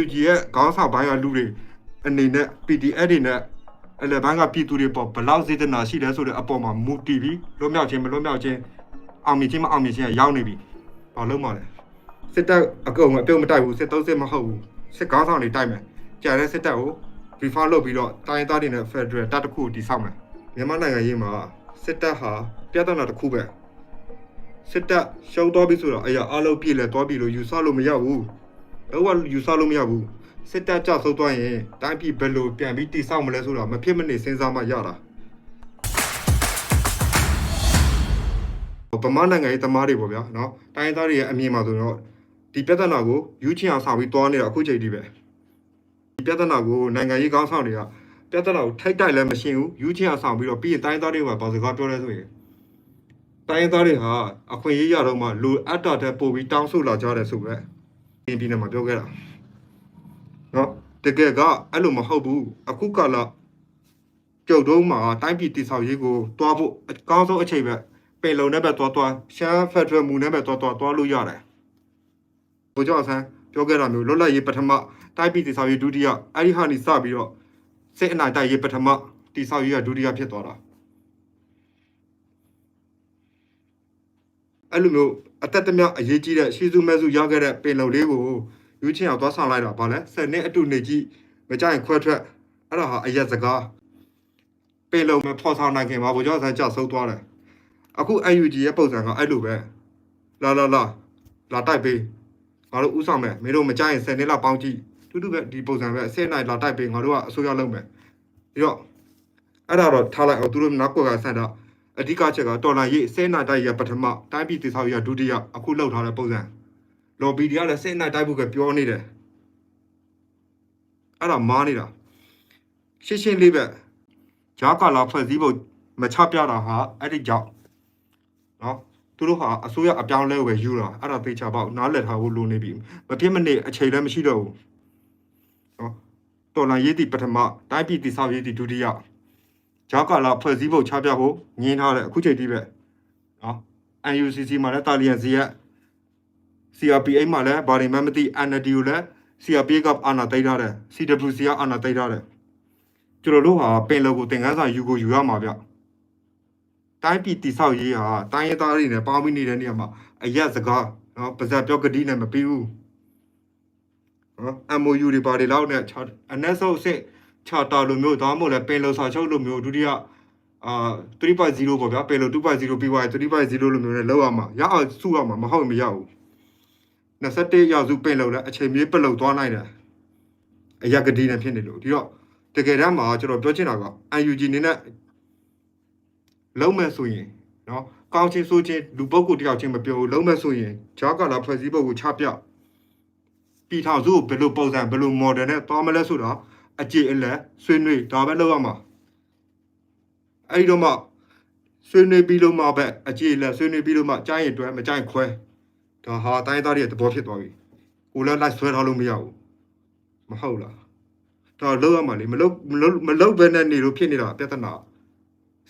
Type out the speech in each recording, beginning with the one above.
UNG ရဲ့ခေါင်းဆောင်ပိုင်းကလူတွေအနေနဲ့ PDF တွေနဲ့အဲ့လေဘန်းကပြည်သူတွေပေါ်ဘယ်လောက်စေတနာရှိတယ်ဆိုတဲ့အပေါ်မှာမူတည်ပြီးလွတ်မြောက်ခြင်းမလွတ်မြောက်ခြင်းအောင်မြင်ခြင်းမအောင်မြင်ခြင်းကရောက်နေပြီဘာလို့မှလဲစစ်တပ်အကုန်အပြုံးမတိုက်ဘူးစစ်သုံးစစ်မဟုတ်ဘူးစစ်ခေါင်းဆောင်တွေတိုက်မယ်ကြာတဲ့စစ်တပ်ကို reform လုပ်ပြီးတော့တိုင်းရင်းသားတွေနဲ့ Federal တပ်တစ်ခုကိုတည်ဆောက်မယ်မြန်မာနိုင်ငံရေးမှာစစ်တပ်ဟာပြဿနာတစ်ခုပဲစစ်တပ်ရှုံးသွားပြီဆိုတော့အရာအလုံးပြည့်လဲသွားပြီလို့ယူဆလို့မရဘူး တော့ဝယူဆလို့မရဘူးစစ်တပ်ကြဆုံးသွားရင်တိုင်းပြည်ဘယ်လိုပြန်ပြီးတိဆောက်မလဲဆိုတာမဖြစ်မနေစဉ်းစားမှရတာဗမာနိုင်ငံရေးသမားတွေပေါ့ဗျာနော်တိုင်းသားတွေရဲ့အမြင်မှာဆိုတော့ဒီပြဿနာကိုယူချင်အောင်စာပြီးတွားနေတာအခုချိန်ထိပဲဒီပြဿနာကိုနိုင်ငံရေးကောင်းဆောင်တွေကပြဿနာကိုထိုက်တိုက်လည်းမရှင်းဘူးယူချင်အောင်ဆောင်ပြီးတော့ပြီးရင်တိုင်းသားတွေကဘာစကားပြောလဲဆိုရင်တိုင်းသားတွေဟာအခွင့်အရေးရတော့မှလိုအပ်တာတဲ့ပို့ပြီးတောင်းဆိုလာကြတယ်ဆိုပဲ အင်းပြည်နယ်မှာပြောခဲ့တာနော်တကယ်ကအဲ့လိုမဟုတ်ဘူးအခုကလာကြုတ်တုံးမှာတိုင်းပြည်တည်ဆောက်ရေးကိုတွားဖို့အကောင်းဆုံးအချိန်ပဲပင်လုံနဲ့ပဲတွားတွားရှမ်းဖက်ဒရယ်မူနဲ့ပဲတွားတွားတွားလို့ရတယ်ဘိုးကျော်ဆန်းပြောခဲ့တာမျိုးလွတ်လပ်ရေးပထမတိုက်ပြည်တည်ဆောက်ရေးဒုတိယအဲ့ဒီဟာနေစပြီးတော့စစ်အနိုင်တိုက်ရေးပထမတည်ဆောက်ရေးကဒုတိယဖြစ်သွားတာ အဲ့လိုမျိုးအသက်တမျအရေးကြီးတဲ့ရှီစုမဲစုရခဲ့တဲ့ပင်လုံလေးကိုယူချင်းအောင်သွားဆောင်လိုက်တာဗာလဲဆက်နှစ်အတူနေကြည့်မကြရင်ခွဲထွက်အဲ့ဒါဟာအရက်စကားပင်လုံမဖော်ဆောင်နိုင်ခင်မှာဘိုးကျော်ဆန်းကြောက်ဆုံးသွားတယ်အခု UNG ရဲ့ပုံစံကအဲ့လိုပဲလာလာလာလာတိုက်ပေးငါတို့ဥဆောင်မယ်မင်းတို့မကြရင်10နှစ်လောက်ပေါင်းကြည့်တူတူပဲဒီပုံစံပဲအစင်းနိုင်လာတိုက်ပေးငါတို့ကအစိုးရလုပ်မယ်ပြီးတော့အဲ့ဒါတော့ထားလိုက်အောင်သူတို့နောက်ကွက်ကဆန်တော့ အဓိကချက်ကတော်လန်ရေးအစင်းနိုင်တိုက်ရပထမတိုင်းပြည်တည်ဆောက်ရေးဒုတိယအခုလောက်ထားတဲ့ပုံစံလော်ဘီတွေကလည်းစင်းနိုင်တိုက်ဖို့ကပြောနေတယ်အဲ့ဒါမားနေတာရှင်းရှင်းလေးပဲဂျာကာလာဖွဲ့စည်းဖို့မချပြတာဟာအဲ့ဒီကြောင့်နော်သူတို့ဟာအစိုးရအပြောင်းလဲကိုပဲယူတာအဲ့ဒါသိချပေါ့နားလည်ထားဖို့လိုနေပြီမဖြစ်မနေအချိန်လည်းမရှိတော့ဘူးနော်တော်လန်ရေးတီပထမတိုင်းပြည်တည်ဆောက်ရေးတီဒုတိယ ဂျာကာလာဖွဲ့စည်းဖို့ချပြဖို့ငင်းထားတယ်အခုချိန်ထိပဲနော် UNCC မှာလည်းတာလီယန်စီရဲ့ CRPA မှာလည်းဘာတွေမှမသိ NLD ကိုလည်း CRPA ကအာဏာသိမ်းထားတယ် CWC ကအာဏာသိမ်းထားတယ်ကျွန်တော်တို့ဟာပင်လုံကိုသင်ခန်းစာယူကိုယူရမှာဗျတိုင်းပြည်တိဆောက်ရေးဟာတိုင်းရင်းသားတွေနဲ့ပေါင်းပြီးနေတဲ့နေရာမှာအရက်စကားနော်ပါဇက်ပြောကတိနဲ့မပြီးဘူးနော် MOU တွေပါတယ်လောက်နဲ့အနက်ဆုံးအစ် ချာတာလိုမျိုးဒါမှမဟုတ်လဲပင်လုံစာချုပ်လိုမျိုးဒုတိယအာ3.0ပေါ့ဗျာပင်လုံ2.0ပြီးသွားရင်3.0လိုမျိုးနဲ့လောက်ရမှာရအောင်စုရမှာမဟုတ်မရဘူး21ရောက်စုပင်လုံလဲအချိန်မြေးပလုံသွားနိုင်တယ်အရက်ကတိနဲ့ဖြစ်နေလို့ဒီတော့တကယ်တမ်းမှာကျွန်တော်ပြောချင်တာက UNG နေနဲ့လုံးမဲ့ဆိုရင်နော်ကောင်းချင်းဆိုချင်းလူပုဂ္ဂိုလ်တယောက်ချင်းမပြောဘူးလုံးမဲ့ဆိုရင်ဂျာကာလာဖွဲ့စည်းပုံကိုချပြပြည်ထောင်စုကိုဘယ်လိုပုံစံဘယ်လို model နဲ့သွားမလဲဆိုတော့ အကြည့်အလဲဆွေးနွေးဒါပဲလုပ်ရမှာအဲ့ဒီတော့မှဆွေးနွေးပြီးလို့မှပဲအကြည့်အလဲဆွေးနွေးပြီးလို့မှကြားရင်တွဲမကြားရင်ခွဲဒါဟာတိုင်းသားတွေရဲ့သဘောဖြစ်သွားပြီကိုလည်းလိုက်ဆွဲထားလို့မရဘူးမဟုတ်လားဒါလုပ်ရမှာလေမလုပ်မလုပ်မလုပ်ဘဲနဲ့နေလို့ဖြစ်နေတာပြဿနာ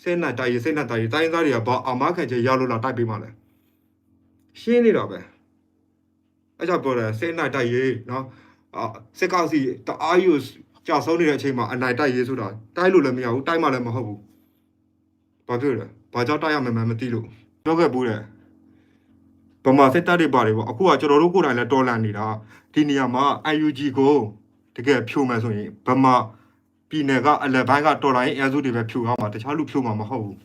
စိတ်နဲ့တိုက်ရစိတ်နဲ့တိုက်ရတိုင်းသားတွေကဘာအာမခံချက်ရလို့လာတိုက်ပေးမှလဲရှင်းနေတာပဲအဲ့ကြောင့်ပြောတယ်စိတ်နဲ့တိုက်ရနော်အာစစ်ကောက်စီတအားယူ ကြာဆုံးနေတဲ့အချိန်မှာအနိုင်တိုက်ရဆိုတာတိုက်လို့လည်းမရဘူးတိုက်မှလည်းမဟုတ်ဘူးဘာဖြစ်လဲဘာကြောင့်တိုက်ရမှန်းမသိလို့ပြောခဲ့ဘူးတယ်ဗမာစစ်တပ်တွေပါတယ်ပေါ့အခုကကျွန်တော်တို့ကိုယ်တိုင်လည်းတော်လန်နေတာဒီနေရာမှာ UNG ကိုတကယ်ဖြိုမယ်ဆိုရင်ဗမာပြည်နယ်ကအလက်ပိုင်းကတော်လိုင်းအန်စုတွေပဲဖြူအောင်မှာတခြားလူဖြူမှာမဟုတ်ဘူး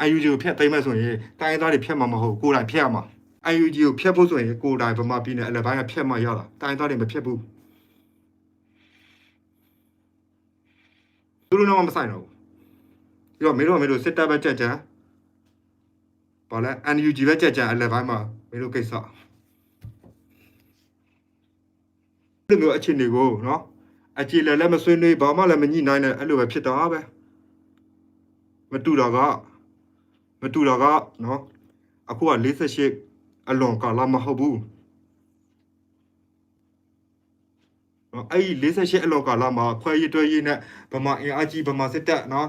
။ UNG ကိုဖျက်သိမ်းမဲ့ဆိုရင်တိုင်းရင်းသားတွေဖျက်မှာမဟုတ်ဘူးကိုယ်တိုင်ဖျက်ရမှာ။ UNG ကိုဖျက်ဖို့ဆိုရင်ကိုယ်တိုင်ဗမာပြည်နယ်အလက်ပိုင်းကဖျက်မှရတာတိုင်းရင်းသားတွေမဖျက်ဘူး။ သူတို့တော့မဆိုင်တော့ဘူး။ပြီးတော့မင်းတို့ကမင်းတို့စစ်တပ်ပဲကြက်ကြံဘာလဲ NUG ပဲကြက်ကြံအလက်ပိုင်းမှာမင်းတို့ကိစ္စဒီလိုမျိုးအခြေအနေကိုနော်အကြည်လည်းလည်းမဆွေးနွေးဘာမှလည်းမညှိနှိုင်းနဲ့အဲ့လိုပဲဖြစ်တာပဲမတူတာကမတူတာကနော်အခုက48အလွန်ကာလမဟုတ်ဘူး နော်အဲ့ဒီ48အလွန်ကာလမှာခွဲရည်တွဲရည်နဲ့ဗမာအင်အားကြီးဗမာစစ်တပ်နော်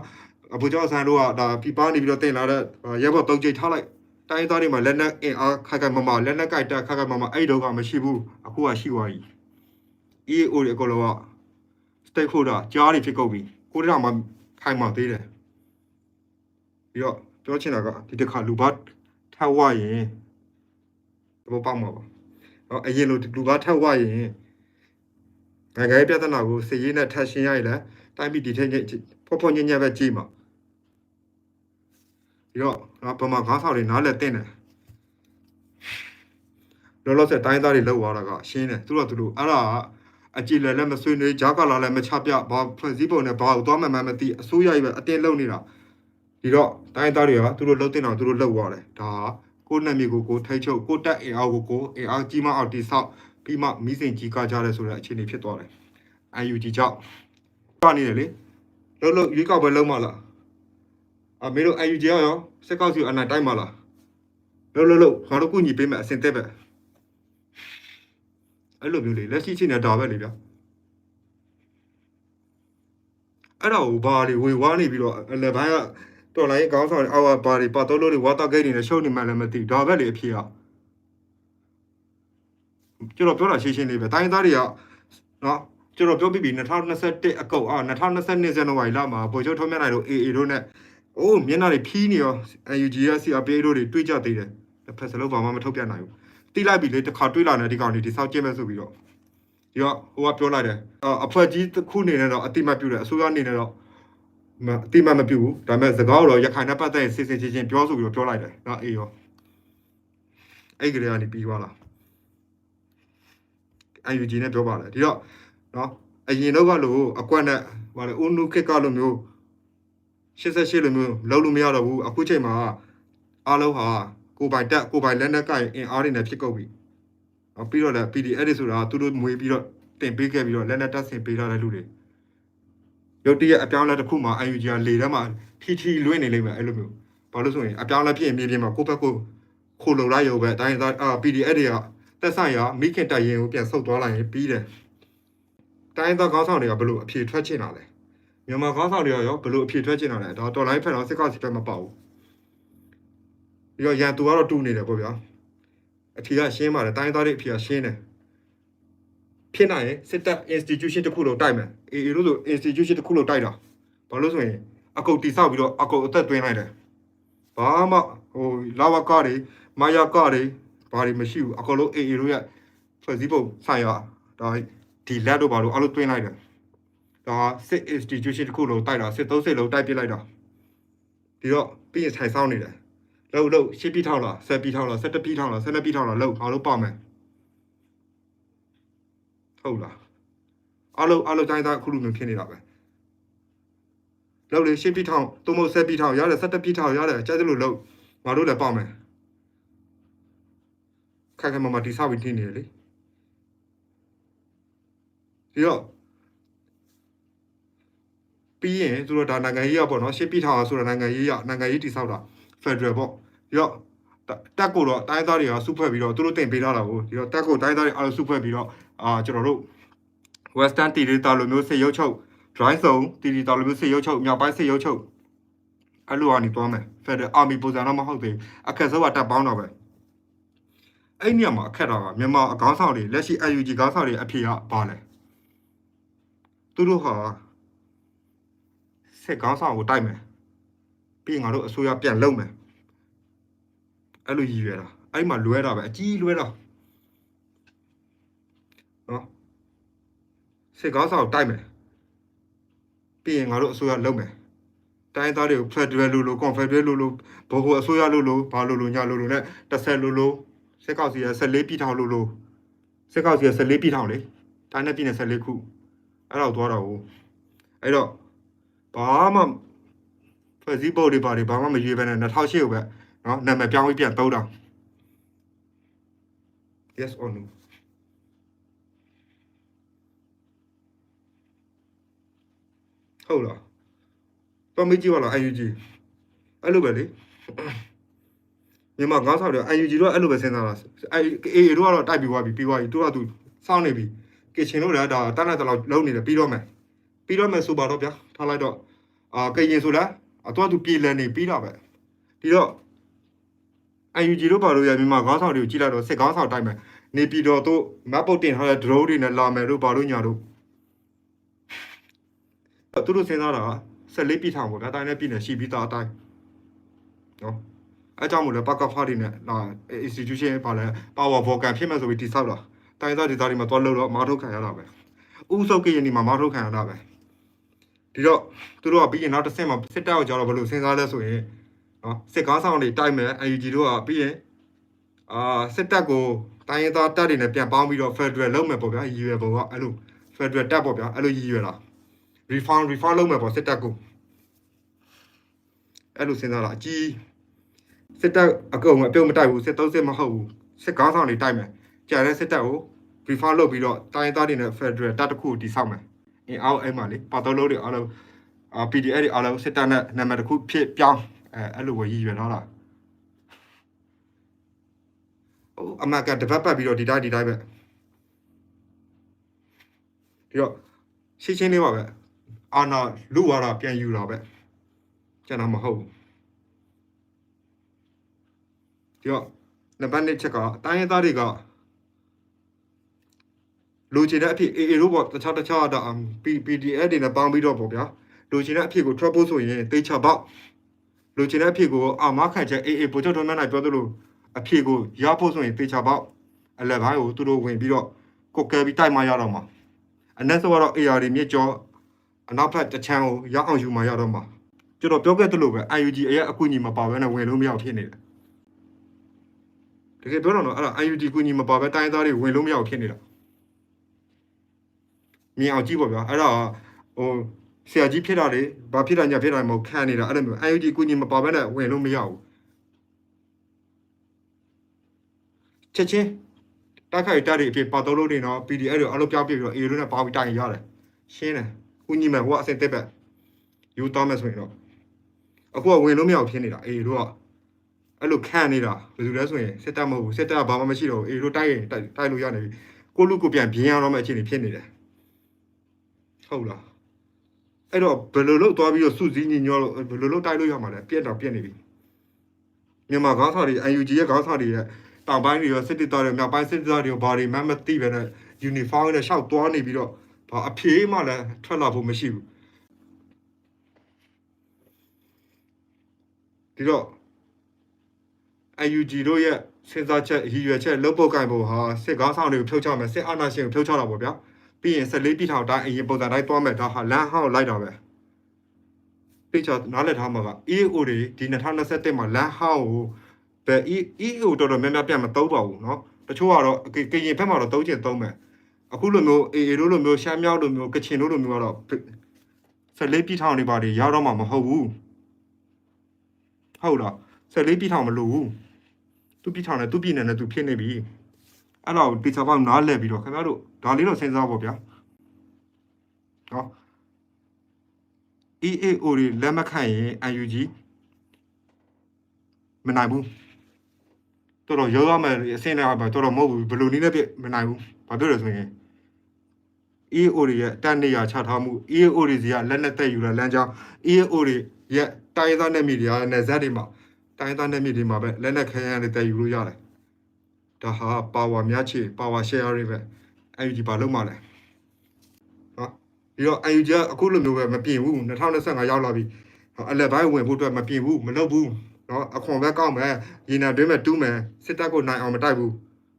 အဘူကျော်ဆန်တို့ကဒါပြပနေပြီးတော့တင်လာတဲ့ရဲဘော်တုံးကြိတ်ထားလိုက်တိုင်းသားတွေမှာလက်နက်အင်အားခက်ခက်မမလက်နက်ကြိုက်တက်ခက်ခက်မမအဲ့ဒီတော့ကမရှိဘူးအခုကရှိသွားပြီ EAO တွေအကုန်လုံးက stakeholder ကြားတွေဖြစ်ကုန်ပြီကိုတရမှာခိုင်မာသေးတယ်ပြီးတော့ပြောချင်တာကဒီတစ်ခါလူပါထပ်ဝရင်တော့ပေါ့မှာပါတော့အရင်လိုလူပါထပ်ဝရင် နိုင်ငံရေးပြဿနာကိုစည်ရင်းနဲ့ထပ်ရှင်းရရင်လည်းတိုင်းပြည်ဒီထက်ဖော်ဖော်ညံ့ညံ့ပဲကြည့်မှာပြီးတော့ဗမာငါးဆောက်တွေနားလက်တင်တယ်လောလောဆယ်တိုင်းသားတွေလောက်သွားတာကရှင်းတယ်သူတို့ကသူတို့အဲ့ဒါကအကြည်လည်းလည်းမဆွေးနွေးဂျာကာလာလည်းမချပြဘာဖွဲ့စည်းပုံနဲ့ဘာကိုသွားမှမှမသိအစိုးရကြီးပဲအတင်းလုံနေတာဒီတော့တိုင်းသားတွေကသူတို့လှုပ်တင်အောင်သူတို့လှုပ်သွားတယ်ဒါကိုနတ်မြေကိုကိုထိတ်ချုပ်ကိုတက်အင်အားကိုကိုအင်အားကြီးမအောင်တိဆောက် ပြီးမှမိစိန်ကြီးကားကြတယ်ဆိုတဲ့အခြေအနေဖြစ်သွားတယ် UNG ကြောင့်ကနေတယ်လေလှုပ်လှုပ်ရွေးကောက်ပွဲလုံးမလားအမေတို့ UNG ရောရောစက်ကောက်စီအနိုင်တိုင်းမလားလှုပ်လှုပ်လှုပ်ငါတို့ကုညီပေးမယ်အစင်တက်ပဲအဲ့လိုမျိုးလေလက်ရှိချင်းနေတာပဲလေဗျအဲ့တော့ဘာတွေဝေဝါးနေပြီးတော့လေဘိုင်းကတော်လိုင်းကောင်းဆောင်အော်ဘာတွေပတ်တော်လို့တွေဝါတာဂိတ်တွေနဲ့ရှုပ်နေမှလည်းမသိဒါပဲလေအဖြစ်က ကျွန်တော်ပြောတာရှင်းရှင်းလေးပဲတိုင်းသားတွေကနော်ကျွန်တော်ပြောပြပြီ2021အကုတ်အာ2022ဇန်နဝါရီလမှာဗိုလ်ချုပ်ထုံးမြတ်နိုင်တို့ AA တို့နဲ့အိုးမျက်နှာတွေဖြီးနေရော UNG ရ CRPA တို့တွေတွေးကြသေးတယ်တစ်ဖက်စလုံးဘာမှမထုတ်ပြနိုင်ဘူးတိလိုက်ပြီလေတစ်ခါတွေးလာနေဒီကောင်တွေဒီဆောက်ကျင်းမဲ့ဆိုပြီးတော့ဒီတော့ဟိုကပြောလိုက်တယ်အဖွဲကြီးတစ်ခုနေနဲ့တော့အတိမတ်ပြုတယ်အစိုးရအနေနဲ့တော့မအတိမတ်မပြုဘူးဒါပေမဲ့စကားတော့ရခိုင်နဲ့ပတ်သက်ရင်စစ်စစ်ချင်းချင်းပြောဆိုပြီးတော့ပြောလိုက်တယ်နော်အေးရောအဲ့ကလေးကနေပြီးသွားလား UNG နဲ့ပြောပါလေဒီတော့နော်အရင်တော့ကလို့အကွက်နဲ့ဟိုလေဦးနုခက်ကလိုမျိုး88လိုမျိုးလုံးလို့မရတော့ဘူးအခုချိန်မှာအားလုံးဟာကိုပိုင်တက်ကိုပိုင်လက်နက်ကင်အင်အားတွေနဲ့ဖြစ်ကုန်ပြီ။ပြီးတော့လည်း PDF တွေဆိုတာသူတို့မွေးပြီးတော့တင်ပေးခဲ့ပြီးတော့လက်နက်တက်ဆင်ပေးထားတဲ့လူတွေရုတ်တရက်အပြောင်းအလဲတစ်ခုမှာ UNG ကလေထဲမှာထီထီလွင့်နေလိမ့်မယ်အဲ့လိုမျိုး။ဘာလို့ဆိုရင်အပြောင်းအလဲဖြစ်ရင်မြေပြင်မှာကိုယ့်ဘက်ကိုခိုလုံလိုက်ရုံပဲအတိုင်းအာ PDF တွေက တက်ဆိုင်ရမိခင်တိုင်ရင်ကိုပြန်ဆုတ်သွားလိုက်ရင်ပြီးတယ်။တိုင်းသားကောင်းဆောင်တွေကဘလို့အဖြေထွက်ချင်တာလဲ။မြန်မာကောင်းဆောင်တွေကရောဘလို့အဖြေထွက်ချင်တာလဲဒါတော်လိုင်းဖက်တော့စစ်ကောက်စီဖက်မပေါ့ဘူး။ပြီးတော့ရန်သူကတော့တူနေတယ်ပေါ့ဗျာအဖြေကရှင်းပါတယ်တိုင်းသားတွေအဖြေကရှင်းတယ်ဖြစ်နိုင်ရင်စစ်တပ် institution တစ်ခုလုံးတိုက်မယ်အေအေလို့ဆို institution တစ်ခုလုံးတိုက်တာဘာလို့ဆိုရင်အကုတ်တိဆောက်ပြီးတော့အကုတ်အသက်သွင်းလိုက်တယ်ဘာမှဟိုလာဝကတွေမာယာကတွေ ဘာတွေမရှိဘူးအကုတ်လုံးအေအေတို့ရဲ့ဖွဲ့စည်းပုံဆိုင်ရာဒါဒီလက်တို့ဘာလို့အလုပ်သွင်းလိုက်တယ်ဒါစစ် institution တစ်ခုလုံးတိုက်တာစစ်သုံးစစ်လုံးတိုက်ပစ်လိုက်တာဒီတော့ပြီးရင်ဆိုင်ဆောင်နေတယ်လှုပ်လှုပ်ရှစ်ပြီးထောက်လားဆက်ပြီးထောက်လားဆက်တပြီးထောက်လားဆက်နှစ်ပြီးထောက်လားလှုပ်အားလုံးပေါ့မယ်ဟုတ်လားအားလုံးအားလုံးတိုင်းသားအခုလိုမျိုးဖြစ်နေတာပဲလှုပ်လေရှစ်ပြီးထောက်သုံးဖို့ဆက်ပြီးထောက်ရတယ်ဆက်တပြီးထောက်ရတယ်ကြိုက်သလိုလှုပ်ငါတို့လည်းပေါ့မယ် ခက်ခဲမမဒီစားပြီးထင်းနေလေဒီတော့ပြီးရင်သူတို့ဒါနိုင်ငံရေးရပေါ့နော်ရှစ်ပြီးထောက်ဆိုတာနိုင်ငံရေးရနိုင်ငံရေးတိဆောက်တာ Federal ပေါ့ဒီတော့တက်ကိုတော့တိုင်းသားတွေကစုဖွဲ့ပြီးတော့သူတို့တင်ပေးထားတာကိုဒီတော့တက်ကိုတိုင်းသားတွေအားလုံးစုဖွဲ့ပြီးတော့အာကျွန်တော်တို့ Western Territory လိုမျိုးစစ်ရုပ်ချုပ် dry zone Territory လိုမျိုးစစ်ရုပ်ချုပ်မြောက်ပိုင်းစစ်ရုပ်ချုပ်အဲ့လိုကနေသွားမယ် Federal Army ပုံစံတော့မဟုတ်သေးအခက်ဆုံးကတက်ပေါင်းတော့ပဲ အဲ့နေရာမှာအခက်တော့မြန်မာအကောင်းဆောင်တွေလက်ရှိ UNG ကောင်းဆောင်တွေအဖြေကဘာလဲသူတို့ဟာစစ်ကောင်းဆောင်ကိုတိုက်မယ်ပြီးရင်ငါတို့အစိုးရပြန်လုံမယ်အဲ့လိုရည်ရွယ်တာအဲ့မှာလွဲတာပဲအကြီးလွဲတာနော်စစ်ကောင်းဆောင်တိုက်မယ်ပြီးရင်ငါတို့အစိုးရလုံမယ်တိုင်းသားတွေကို Federal လို့လို့ Confederal လို့လို့ဘိုးအစိုးရလို့လို့ဘာလို့လို့ညာလို့လို့နဲ့30လို့လို့ စစ်ကောင်စီက14ပြည်ထောင်လို့လို့စစ်ကောင်စီက14ပြည်ထောင်လေတိုင်းနဲ့ပြည်နယ်14ခုအဲ့တော့သွားတော့ဟိုအဲ့တော့ဘာမှဖွဲ့စည်းပုံတွေပါတွေဘာမှမရွေးဘဲနဲ့2008ကိုပဲနော်နာမည်ပြောင်းပြီးပြန်သုံးတာ yes or no ဟုတ်လားတော်မေးကြည့်ပါလား UNG အဲ့လိုပဲလေ မြန်မာငါးဆောက်တယ် UNG တို့ကအဲ့လိုပဲစဉ်းစားတာအဲအေအေတို့ကတော့တိုက်ပြီးသွားပြီပြီးသွားပြီသူကသူစောင်းနေပြီကစ်ချင်တို့လည်းဒါတန်းလိုက်တော့လုံးနေတယ်ပြီးတော့မယ်ပြီးတော့မယ်ဆိုပါတော့ဗျာထားလိုက်တော့အာကရင်ဆိုလားအတော့သူပြည်လည်နေပြီးတော့ပဲဒီတော့ UNG တို့ပါလို့ရမြန်မာခေါင်းဆောင်တွေကိုကြည့်လိုက်တော့စစ်ခေါင်းဆောင်တိုင်းမယ်နေပြည်တော်တို့မတ်ပုတ်တင်ထားတဲ့ drone တွေနဲ့လာမယ်တို့ပါလို့ညာတို့အဲ့သူတို့စဉ်းစားတာကဆက်လေးပြည်ထောင်ပေါ့ဗျာတိုင်းနဲ့ပြည်နယ်ရှိပြီးသားအတိုင်းနော် အဲကြောင့်မို့လဲပကဖားတွေနဲ့လာ institution ပါလဲ power vocal ဖြစ်မဲ့ဆိုပြီးတိဆောက်တာတိုင်းသားဒေသတွေမှာသွားလို့တော့မာထုတ်ခံရတာပဲဥစုပ်ကရင်ဒီမှာမာထုတ်ခံရတာပဲဒီတော့သူတို့ကပြီးရင်နောက်တစ်ဆင့်မှာစစ်တပ်ကိုကြောက်တော့ဘယ်လိုစဉ်းစားလဲဆိုရင်နော်စစ်ကားဆောင်တွေတိုက်မယ် UNG တို့ကပြီးရင်အာစစ်တပ်ကိုတိုင်းရင်းသားတပ်တွေနဲ့ပြန်ပေါင်းပြီးတော့ Federal လုပ်မယ်ပေါ့ဗျာရည်ရွယ်ပုံကအဲ့လို Federal တပ်ပေါ့ဗျာအဲ့လိုရည်ရွယ်တာ refund refund လုပ်မယ်ပေါ့စစ်တပ်ကိုအဲ့လိုစဉ်းစားတာအကြီး စစ်တပ်အကုန်အပြုံးမတိုက်ဘူးစစ်သုံးစစ်မဟုတ်ဘူးစစ်ကောင်းဆောင်တွေတိုက်မယ်ကြာတဲ့စစ်တပ်ကို refund လုပ်ပြီးတော့တိုင်းသားတွေနဲ့ Federal တပ်တစ်ခုကိုတည်ဆောက်မယ်အင်းအောက်အဲ့မှာလေပါတော်လို့တွေအားလုံးအာ PDF တွေအားလုံးစစ်တပ်နဲ့နာမည်တစ်ခုဖြစ်ပြောင်းအဲအဲ့လိုပဲရည်ရွယ်တော့တာဟိုအမကတပတ်ပတ်ပြီးတော့ဒီတိုင်းဒီတိုင်းပဲဒီတော့ရှင်းရှင်းလေးပါပဲအာနာလူဝါဒပြန်ယူတာပဲကျန်တာမဟုတ်ဘူး ဒီတော့နံပါတ်1ချက်ကတိုင်းရင်းသားတွေကလူချင်တဲ့အဖြစ်အေအေတို့ပေါ့တခြားတခြားတော့ PPDF တွေနဲ့ပေါင်းပြီးတော့ပေါ့ဗျာလူချင်တဲ့အဖြစ်ကိုထွက်ဖို့ဆိုရင်တေချာပေါက်လူချင်တဲ့အဖြစ်ကိုအာမခံချက်အေအေပို့ချုပ်တော်များနိုင်ပြောသလိုအဖြစ်ကိုရဖို့ဆိုရင်တေချာပေါက်အလက်ပိုင်းကိုသူတို့ဝင်ပြီးတော့ကိုကဲပြီးတိုက်မှရတော့မှာအနက်ဆိုတော့ AR တွေမြစ်ကျော်အနောက်ဘက်တစ်ချမ်းကိုရောက်အောင်ယူမှရတော့မှာကျွန်တော်ပြောခဲ့သလိုပဲ UNG အရဲ့အကူအညီမပါဘဲနဲ့ဝင်လို့မရဖြစ်နေတယ် တကယ်ပြောတော့တော့အဲ့ဒါ UNG ကူညီမပါဘဲတိုင်းသားတွေဝင်လို့မရဖြစ်နေတာမြင်အောင်ကြည့်ပါဗျာအဲ့ဒါဟိုဆရာကြီးဖြစ်တာလေဘာဖြစ်တာညာဖြစ်တာမဟုတ်ခံနေတာအဲ့လိုမျိုး UNG ကူညီမပါဘဲနဲ့ဝင်လို့မရဘူးချက်ချင်းတိုက်ခိုက်တက်တွေအဖြစ်ပါတော့လို့နေတော့ PDF တွေအလုပ်ပြောင်းပြပြီးတော့ A တို့နဲ့ပေါင်းပြီးတိုင်ရတယ်ရှင်းတယ်ဦးညီမဟိုကအစင်တက်ပဲယူတော့မယ်ဆိုရင်တော့အခုကဝင်လို့မရဘူးဖြစ်နေတာအေးတို့က အဲ့လိုခန့်နေတာဘယ်သူလဲဆိုရင်စစ်တပ်မဟုတ်ဘူးစစ်တပ်ကဘာမှမရှိတော့ဘူးအေးတို့တိုက်ရင်တိုက်တိုက်လို့ရနေပြီကိုလူကိုပြန်ပြင်းရတော့မယ့်အခြေအနေဖြစ်နေတယ်ဟုတ်လားအဲ့တော့ဘယ်လိုလုပ်သွားပြီးတော့စုစည်းညီညွတ်လို့ဘယ်လိုလုပ်တိုက်လို့ရမှာလဲပြက်တော့ပြက်နေပြီမြန်မာခေါင်းဆောင်တွေ UNG ရဲ့ခေါင်းဆောင်တွေရဲ့တောင်ပိုင်းတွေရောစစ်တပ်တွေမြောက်ပိုင်းစစ်တပ်တွေရောဘာတွေမှမသိပဲနဲ့ uniform နဲ့ရှောက်သွားနေပြီးတော့ဘာအဖြေမှလည်းထွက်လာဖို့မရှိဘူးဒီတော့ UNG တို့ရဲ့စဉ်းစားချက်ရည်ရွယ်ချက်လုပ်ပုတ်ကင်ပုံဟာစစ်ကားဆောင်တွေကိုဖြုတ်ချမယ်စစ်အာဏာရှင်ကိုဖြုတ်ချတာပေါ့ဗျာပြီးရင်14ပြည်ထောင်တိုင်းအရင်ပုံစံတိုင်းသွားမယ်ဒါဟာလမ်းဟောင်းလိုက်တာပဲပိတ်ချနားလည်ထားမှာက EO တွေဒီ2021မှာလမ်းဟောင်းကိုဘယ် EO တော်တော်များများပြန်မသုံးပါဘူးเนาะတချို့ကတော့ကရင်ဘက်မှာတော့သုံးချင်သုံးမယ် အခုလိုမျိုးအေအေတို့လိုမျိုးရှမ်းမြောက်လိုမျိုးကချင်တို့လိုမျိုးကတော့ဆက်လေးပြည်ထောင်နေပါတယ်ရတော့မှမဟုတ်ဘူးဟုတ်လားဆက်လေးပြည်ထောင်မလို့ဘူး သူပြည်ထောင်နဲ့သူပြည်နယ်နဲ့သူဖြစ်နေပြီအဲ့တော့ဒီချောင်းနားလဲပြီးတော့ခင်ဗျားတို့ဒါလေးတော့စဉ်းစားဖို့ဗျာဟော EAO တွေလက်မခံရင် UNG မနိုင်ဘူးတော်တော်ရောရမယ်အစင်းနဲ့ပါတော်တော်မဟုတ်ဘူးဘယ်လိုနည်းနဲ့ပြမနိုင်ဘူးဘာပြောလဲဆိုရင် EAO တွေရဲ့တက်နေရချထားမှု EAO တွေစီကလက်နဲ့တက်ယူလာလမ်းကြောင်း EAO တွေရဲ့တိုင်းသားနယ်မြေတွေနဲ့ဇက်တွေမှာ တိုင်းသားနယ်မြေတွေမှာပဲလက်နဲ့ခဲယမ်းတွေတက်ယူလို့ရတယ်ဒါဟာ power များချေ power share တွေပဲ UNG ဘာလို့မှလဲနော်ပြီးတော့ UNG ကအခုလိုမျိုးပဲမပြင်ဘူး2025ရောက်လာပြီအလက်ပိုင်းဝင်ဖို့အတွက်မပြင်ဘူးမလုပ်ဘူးနော်အခွန်ပဲကောက်မယ်ရေနံတွင်းမဲ့တူးမယ်စစ်တပ်ကိုနိုင်အောင်မတိုက်ဘူး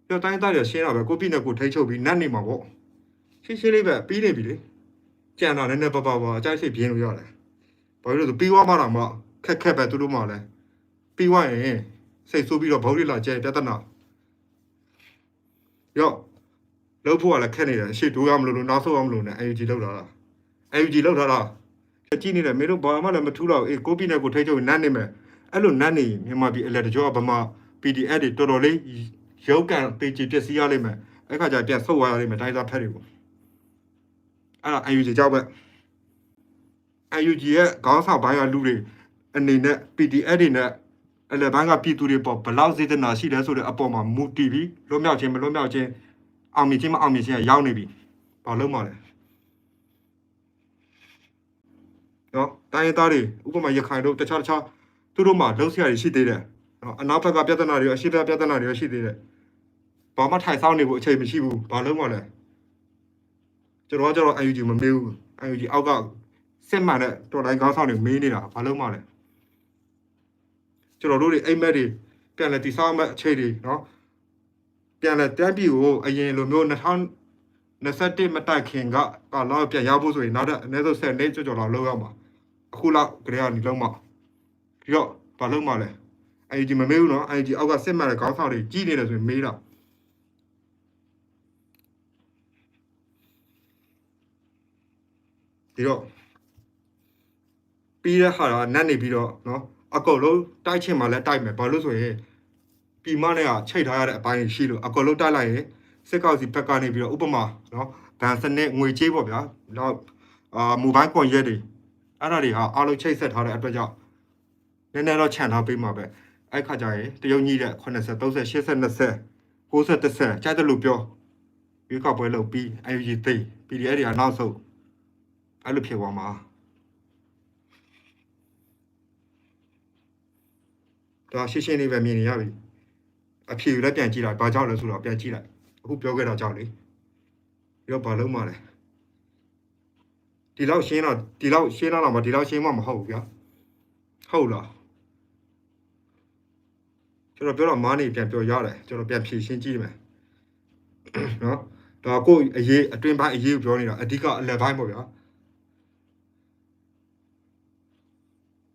ပြီးတော့တိုင်းသားတွေရှင်းတာပဲကိုပြိနဲ့ကိုထိတ်ချုပ်ပြီးနတ်နေမှာပေါ့ရှင်းရှင်းလေးပဲပြီးနေပြီလေကြံတော့နည်းနည်းပပပအကြိုက်စိတ်ပြင်းလို့ရတယ်ဘာလို့လဲဆိုပြီးသွားမှတော့မှခက်ခက်ပဲသူတို့မှလည်း ပြီးသွားရင်စိတ်ဆိုးပြီးတော့ဘောက်ရီလာကျဲပြဿနာရော့လောက်ဖို့ကလည်းခက်နေတယ်ရှေ့တိုးရမလို့လို့နောက်ဆုတ်ရမလို့နဲ့ AUG လောက်လာတာ AUG လောက်ထားတာကြည့်နေတယ်မင်းတို့ဘာမှလည်းမထူးတော့အေးကိုပြနဲ့ကိုထိချုပ်နတ်နေမယ်အဲ့လိုနတ်နေမြန်မာပြည်အလက်တကြောဗမာ PDF တွေတော်တော်လေးရုပ်ကန်ပေချီပျက်စီးရလိမ့်မယ်အဲ့ခါကျပြန်ဆုတ်သွားရလိမ့်မယ်တိုင်းသားဖက်တွေကိုအဲ့ဒါ UNG ကြောက်ပဲ UNG ရဲ့ခေါင်းဆောင်ပိုင်းကလူတွေအနေနဲ့ PDF တွေနဲ့ အလယ်ပိုင်းကပြည်သူတွေပေါ်ဘလောက်စေတနာရှိတယ်ဆိုတဲ့အပေါ်မှာမူတည်ပြီးလွတ်မြောက်ခြင်းမလွတ်မြောက်ခြင်းအောင်မြင်ခြင်းမအောင်မြင်ခြင်းကရောက်နေပြီဘာလို့မှလဲနော်တိုင်းရင်းသားတွေဥပမာရခိုင်တို့တခြားတခြားသူတို့မှလှုပ်ရှားရရှိသေးတယ်နော်အနောက်ဘက်ကပြဿနာတွေရောအရှိဘက်ပြဿနာတွေရောရှိသေးတယ်ဘာမှထိုင်ဆောင်နေဖို့အချိန်မရှိဘူးဘာလို့မလဲကျွန်တော်ကကျတော့ UNG မမေးဘူး UNG အောက်ကစစ်မှန်တဲ့တော်တိုင်းကောင်းဆောင်တွေမေးနေတာဘာလို့မလဲ ကျွန်တော်တို့တွေအိမ်မက်တွေပြန်လဲတိဆောက်မဲ့အခြေတွေနော်ပြန်လဲတန်းပြီကိုအရင်လိုမျိုး2021မတိုက်ခင်ကကာလောပြန်ရောက်ဖို့ဆိုရင်နောက်တဲ့အနည်းဆုံး10နှစ်ကျော်ကျော်လောက်လောက်ရမှာအခုလောက်ကြရနေလုံးမပြီးတော့ဘာလို့မလဲ IG မမေးဘူးနော် IG အောက်ကစစ်မှန်တဲ့ခေါင်းဆောင်တွေကြီးနေတယ်ဆိုရင်မေးတာဒီတော့ပြီးတဲ့ဟာကနတ်နေပြီးတော့နော် အကုန်လုံးတိုက်ချင်မှလည်းတိုက်မယ်ဘာလို့ဆိုရင်ပြည်မနဲ့ကချိန်ထားရတဲ့အပိုင်းရှိလို့အကုန်လုံးတိုက်လိုက်ရင်စစ်ကောက်စီဘက်ကနေပြီးတော့ဥပမာနော်ဗန်စနစ်ငွေကြေးပေါ့ဗျာနောက်အာမိုဘိုင်းကွန်ရက်တွေအဲ့ဒါတွေဟာအားလုံးချိတ်ဆက်ထားတဲ့အတွက်ကြောင့်နည်းနည်းတော့ခြံထားပေးမှာပဲအဲ့ခါကျရင်တရုတ်ကြီးတဲ့80 30 80 20 90 30ကြိုက်တယ်လို့ပြောရွေးကောက်ပွဲလုပ်ပြီး UNG သိ PDF တွေကနောက်ဆုံးအဲ့လိုဖြစ်သွားမှာ ဒါရှင်းရှင်းလေးပဲမြင်နေရပြီအဖြေလည်းပြန်ကြည့်လိုက်ဘာကြောင့်လဲဆိုတော့ပြန်ကြည့်လိုက်အခုပြောခဲ့တော့ကြောက်လေပြီးတော့ဘာလုံးမလဲဒီလောက်ရှင်းတော့ဒီလောက်ရှင်းတော့မှဒီလောက်ရှင်းမှမဟုတ်ဘူးဗျာဟုတ်လားကျွန်တော်ပြောတော့မားနေပြန်ပြောရတယ်ကျွန်တော်ပြန်ဖြည့်ရှင်းကြည့်မယ်နော်ဒါကိုအရေးအတွင်ပိုင်းအရေးကိုပြောနေတာအဓိကအလက်ပိုင်းပေါ့ဗျာ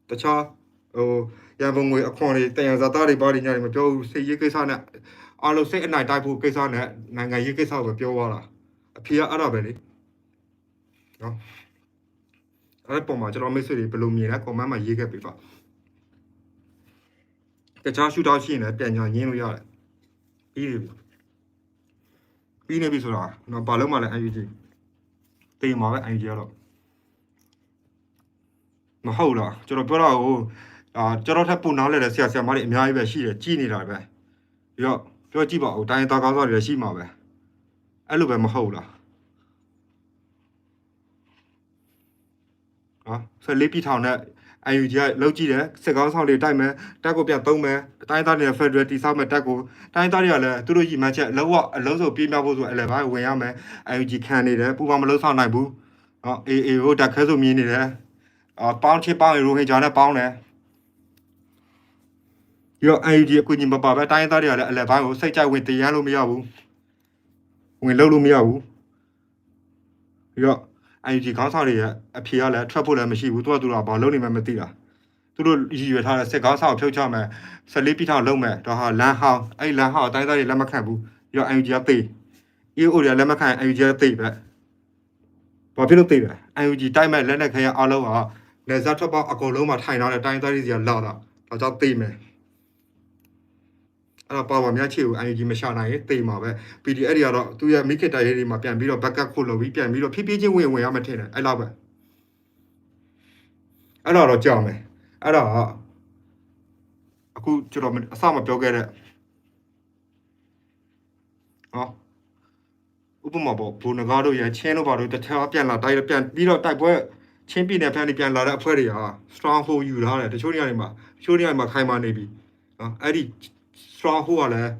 တခြား ဟိုရန်ပုံငွေအခွန်တွေတယံဇာတာတွေဘာတွေညာတွေမပြောဘူးစိတ်ရေးကိစ္စနဲ့အားလုံးစိတ်အနိုင်တိုက်ဖို့ကိစ္စနဲ့နိုင်ငံရေးကိစ္စကိုပဲပြောသွားတာအဖေကအဲ့ဒါပဲလေနော်အဲ့ဒီပုံမှာကျွန်တော်မိတ်ဆွေတွေဘယ်လိုမြင်လဲ comment မှာရေးခဲ့ပေးပါတခြားရှူတောက်ရှိရင်လည်းပြန်ညာညင်းလို့ရတယ်ပြီးပြီပြီးနေပြီဆိုတာတော့ဘာလို့မှလည်း UNG တေးမှာပဲ UNG ကတော့မဟုတ်လားကျွန်တော်ပြောတာကို အာကျွန်တော်ထပ်ပုံနားလဲတဲ့ဆရာဆရာမတွေအများကြီးပဲရှိတယ်ကြည်နေတာပဲပြီးတော့ပြောကြည့်ပါဦးတိုင်းသားကောင်းစားတွေလည်းရှိမှာပဲအဲ့လိုပဲမဟုတ်လားဟာဆက်လေးပြည်ထောင်နဲ့ UNG ကလောက်ကြည့်တယ်စစ်ကောင်းဆောင်တွေတိုက်မယ်တက်ကိုပြန်သုံးမယ်တိုင်းသားတွေ Federal တိစောက်မယ်တက်ကိုတိုင်းသားတွေကလည်းသူတို့ရည်မှန်းချက်အလုံးဝအလုံးစုံပြေးမြောက်ဖို့ဆိုအဲ့လည်းဘာဝင်ရမယ် UNG ခံနေတယ်ပူပေါင်းမလုံးဆောင်နိုင်ဘူးနော် AA ကိုတက်ခဲဆိုမြင်နေတယ်အာပေါင်းချစ်ပေါင်းရိုဟင်ဂျာနဲ့ပေါင်းတယ် ပြီးတော့ UNG အကူအညီမပါပဲတိုင်းသားတွေကလည်းအလဲပိုင်းကိုစိတ်ကြိုက်ဝင်တရားလို့မရဘူးဝင်လုံးလို့မရဘူးပြီးတော့ UNG ခေါင်းဆောင်တွေရဲ့အဖြေကလည်းထွက်ဖို့လည်းမရှိဘူးသူကသူကဘာလုပ်နေမှမသိတာသူတို့ရည်ရွယ်ထားတဲ့စစ်ခေါင်းဆောင်ဖြုတ်ချမယ်ဆက်လေးပြထောင်လုံးမယ်ဒါဟာလမ်းဟောင်းအဲ့လမ်းဟောင်းအတိုင်းသားတွေလက်မခံဘူးပြီးတော့ UNG ကသိ EO တွေလက်မခံ UNG ကသိပဲဘာဖြစ်လို့သိလဲ UNG တိုက်မဲ့လက်နက်ခဲရအားလုံးကနေဇာထွက်ပေါက်အကုန်လုံးမှာထိုင်ထားတဲ့တိုင်းသားတွေစီကလာတာဒါကြောင့်သိမယ် အဲ့တော့ပါဝါများချေကို UNG မရှာနိုင်ရင်သိမှာပဲ PDF တွေကတော့သူရဲ့မိခင်တိုက်ရေးတွေမှာပြန်ပြီးတော့ backup ခုလုပ်ပြီးပြန်ပြီးတော့ဖြည်းဖြည်းချင်းဝင်ဝင်ရမှထင်တယ်အဲ့လောက်ပဲအဲ့တော့တော့ကြောက်မယ်အဲ့တော့အခုကျွန်တော်အစမပြောခဲ့တဲ့ဟောဥပမာပေါ့ဘူနဂါတို့ရချင်းတို့ဘာတို့တခြားပြန်လာတိုက်ပြန်ပြီးတော့တိုက်ပွဲချင်းပြည်နယ်ဖက်နေပြန်လာတဲ့အဖွဲ့တွေဟာ strong hold ယူထားတယ်တချို့နေရာတွေမှာတချို့နေရာတွေမှာခိုင်မာနေပြီနော်အဲ့ဒီ strong hold ကလည်း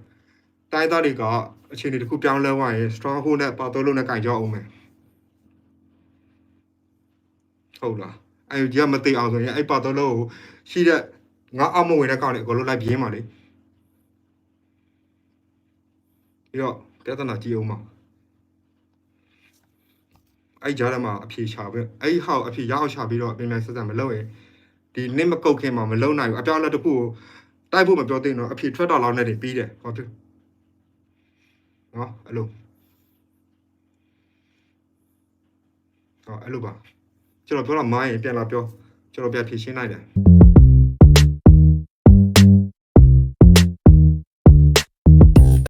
တိုင်းသားတွေကအခြေအနေတစ်ခုပြောင်းလဲသွားရင် strong hold နဲ့ပါတော့လို့နဲ့ကင်ကြောက်အောင်မယ်ဟုတ်လားအဲ့ဒီကမသိအောင်ဆိုရင်အဲ့ပါတော့လို့ရှိတဲ့ငါအောက်မဝင်တဲ့ကောင်တွေအကုန်လုံးလိုက်ပြင်းပါလေပြီးတော့ပြဿနာကြည့်အောင်ပါအဲ့ကြားထဲမှာအဖြေရှာပဲအဲ့ဟောက်အဖြေရအောင်ရှာပြီးတော့ပြင်ပြန်ဆက်ဆက်မလုပ်ရင်ဒီနစ်မကုတ်ခင်မှာမလုံနိုင်ဘူးအပြောင်းအလဲတစ်ခုကို တိုက်ဖို့မပြောသေးတော့အဖြေထွက်တော့လောက်နဲ့တင်ပြီးတယ်ဟောသူနော်အဲ့လိုဟောအဲ့လိုပါကျွန်တော်ပြောတော့မိုင်းရင်ပြန်လာပြောကျွန်တော်ပြန်ဖြေရှင်းလိုက်တယ်